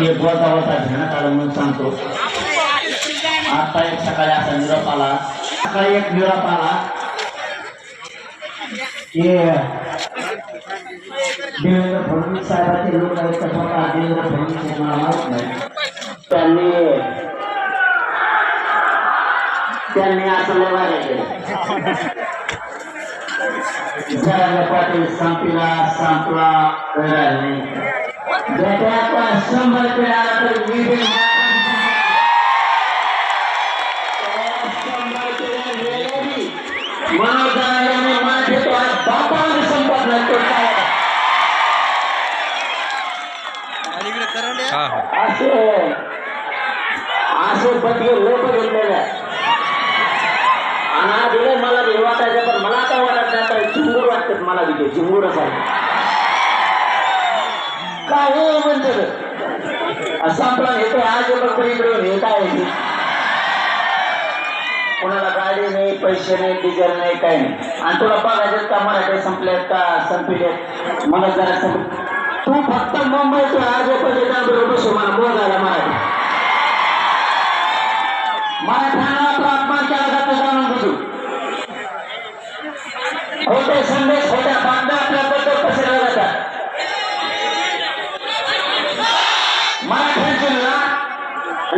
एक गोदावता ध्यानात आलं म्हणून सांगतो आता एक सकाळी असा निरोप आला सकाळी एक निरोप आला की देवेंद्र फडणवीस साहेबांचे लोक आहेत का स्वतः देवेंद्र फडणवीस हे मला माहीत नाही त्यांनी त्यांनी असं लढायला केलं जरांगे पाटील संपला शंभर रुपये आला तर घेतो आज बापाने हा हा. असे असे लोक घेतलेले मला बी वाटायचं पण मला काय वाटत नाही आता झिंगूर वाटतात मला तिथे झिंगूरच आहे काय हो हे म्हणते संपला येतो आज बघ हे काय कोणाला गाडी नाही पैसे नाही डिझेल नाही काही नाही. आणि तुला बघायचं का मराठी संपलेत का संपले मला जरा संप तू फक्त मुंबईतून अर्धे पैसे बरोबर बसू मला मोजायला मराठी.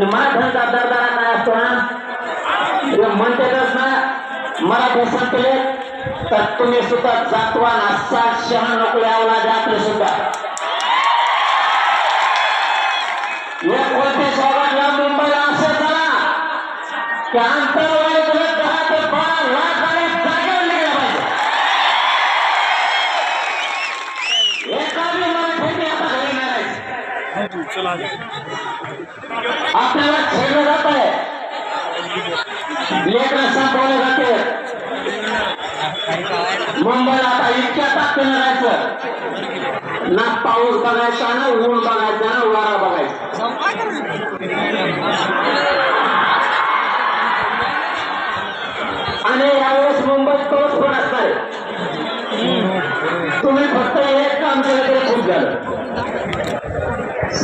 आणि मराठ्यांचा दरदारा काय असतो ना? म्हणतेच म्हणतातच ना मराठी संपले तर तुम्ही सुद्धा जातवान असाल शहा नको यावला आपले सुद्धा? एक कोणत्या सोबत मुंबईला असं झाला की आंतरवाडी चला आपल्याला छेडलं जात आहे. लेकर संपवले जाते. मुंबईला आता इतक्या ताकदीनं राहायचं ना पाऊस बघायचा ना ऊन बघायचा ना वारा बघायचा.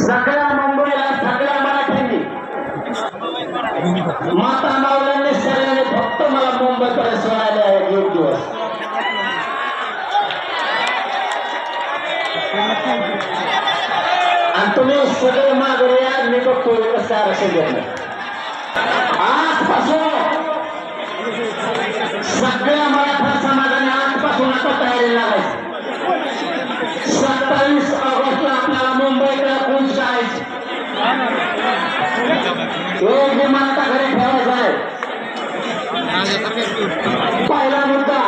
सगळ्या मुंबईला सगळ्या मराठ्यांनी. माता मावल्यांनी सगळ्यांनी फक्त मला मुंबईकडे सोडायला आहे एक दिवस. आणि तुम्ही सगळे मागरे या मी बघतो कसं आरक्षण घेतलं आजपासून सगळ्या मराठा समाजाने आजपासून आता तयारी लागायची. सत्तावीस ऑगस्टला आपल्याला मुंबईकडे कोण जायचं एक विमान आता घरी ठेवायचा आहे पहिला मुद्दा.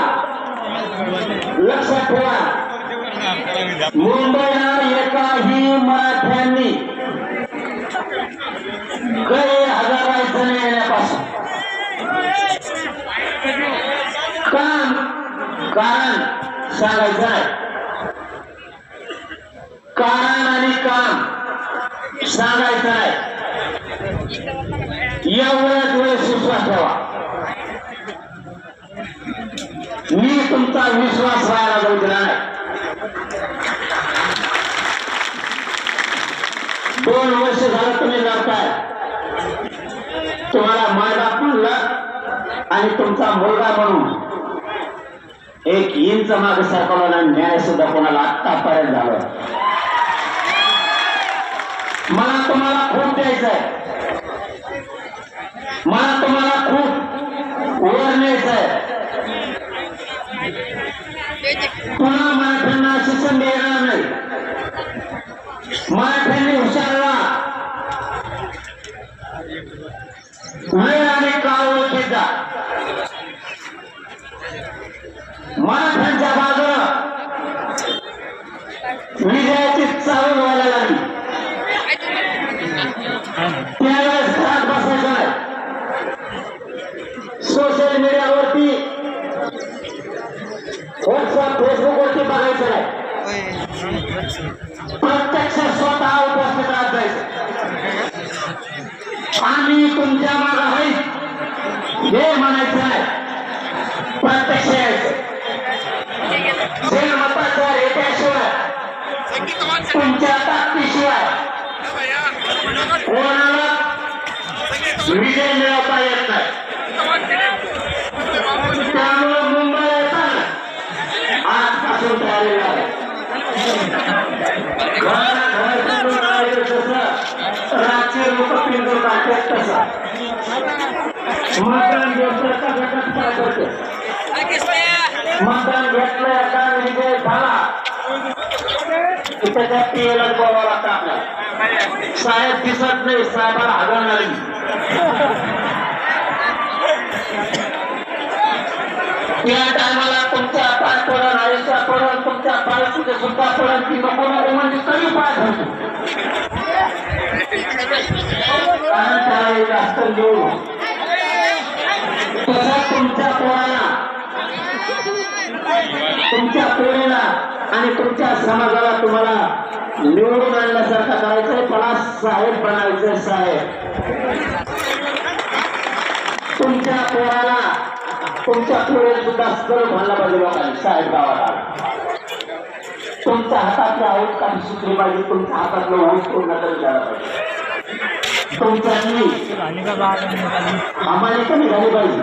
लक्षात ठेवा. मुंबईला एकाही मराठ्यांनी काही हजारायचं नाही येण्यापासून काम कारण सांगायचं आहे. कारण आणि काम. सांगायचं आहे एवढ्याच वेळेस विश्वास ठेवा. मी तुमचा विश्वास राहायला जाऊ दिला नाही. दोन वर्ष झालं तुम्ही लढताय. तुम्हाला मायदा म्हणलं आणि तुमचा मुलगा म्हणून. एक इंच मागे सरकवला न्याय सुद्धा कोणाला आत्तापर्यंत झालं. तुम्हाला खूप द्यायचं आहे मला तुम्हाला खूप वर न्यायचं आहे पुन्हा मराठ्यांना शिक्षण देणार नाही. सोशल मीडियावरती व्हॉट्सअप फेसबुकवरती बघायचं नाही प्रत्यक्ष स्वतः उपस्थित राहत जायचं आम्ही तुमच्या मागे आहे हे? म्हणायचं आहे प्रत्यक्ष यायचं तुमच्या ताकदीशिवाय कोणाला विजय मिळवता येत नाही मतदान का विजय झाला. त्याच्या पीएला बोलावं लागतं आपल्याला. साहेब दिसत नाही साहेबाला हवा नाही या टायमाला तुमच्या पाय पडल आयुष्या पडल तुमच्या पायसुद्धा सुद्धा पडल ती नको म्हणजे तरी पाय धरतो. कारण त्यावेळी जास्त लिहू तसं तुमच्या पोराला तुमच्या पिढीला आणि तुमच्या समाजाला तुम्हाला निवडून आणण्यासारखं करायचंय. मला साहेब बनायचंय साहेब. तुमच्या पोराला तुमच्या पिढीला सुद्धा स्थळ म्हणला पाहिजे लोकांनी साहेब गावाला. तुमच्या हातातल्या औषध काही सुचली पाहिजे तुमच्या हातातलं औषध पूर्ण तरी झाला पाहिजे. तुमच्यानी आम्हाला कमी झाली पाहिजे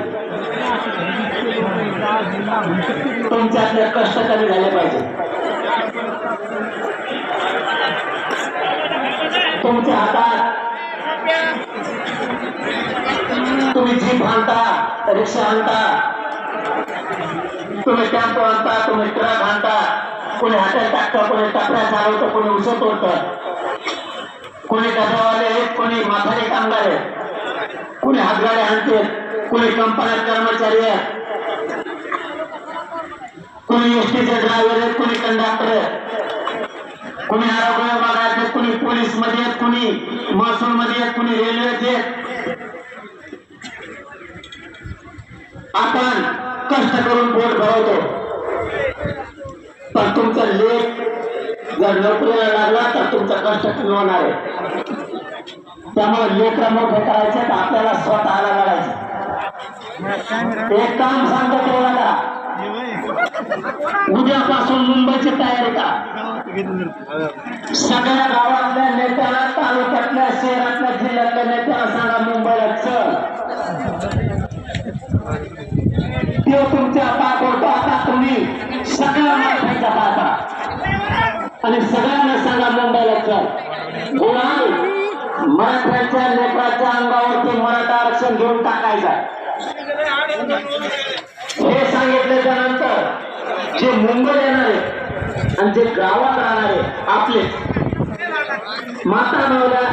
तुमच्यातले कष्ट कमी झाले पाहिजे तुमच्या हातात तुम्ही जीप आणता रिक्षा आणता तुम्ही टॅम्पो आणता तुम्ही ट्रक आणता कोणी हातात टाकतं कोणी टपऱ्या चालवतं कोणी उसत होतं कोणी डबावाले आहेत कोणी माथारी कामगार आहेत. कोणी हातगाडे आणते कोणी कंपन्यात कर्मचारी आहेत. कोणी एसटीचे ड्रायव्हर आहेत कोणी कंडक्टर आहेत. कोणी आरोग्य विभागात आहेत कोणी पोलीसमध्ये आहेत कोणी महसूल मध्ये आहेत कोणी रेल्वेत आहेत. आपण कष्ट करून पोट भरवतो. पण तुमचा लेख जर नोकरीला लागला तर तुमचं कष्ट कमी होणार आहे. त्यामुळे लेकर मोठे करायचे तर आपल्याला स्वतःला लढायचं एक काम सांगतो तुम्हाला. उद्यापासून मुंबईची तयारी का सगळ्या गावातल्या नेत्याला तालुक्यातल्या शहरातल्या जिल्ह्यातल्या नेत्याला सांगा मुंबईला चल. तो तुमच्या आणि सगळ्यांना सांगा मुंबईला चल गुलाम मराठ्यांच्या लेकराच्या अंगावरती मराठा आरक्षण घेऊन टाकायचा. हे सांगितल्याच्या नंतर जे मुंबई येणार आहे आणि जे गावात राहणार आहे आपले. माता नवऱ्या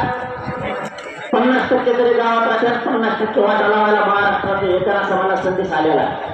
पन्नास टक्के तरी गावात राहतात पन्नास टक्के वाटा लावायला महाराष्ट्रात येताना असं मला संदेश आलेला आहे.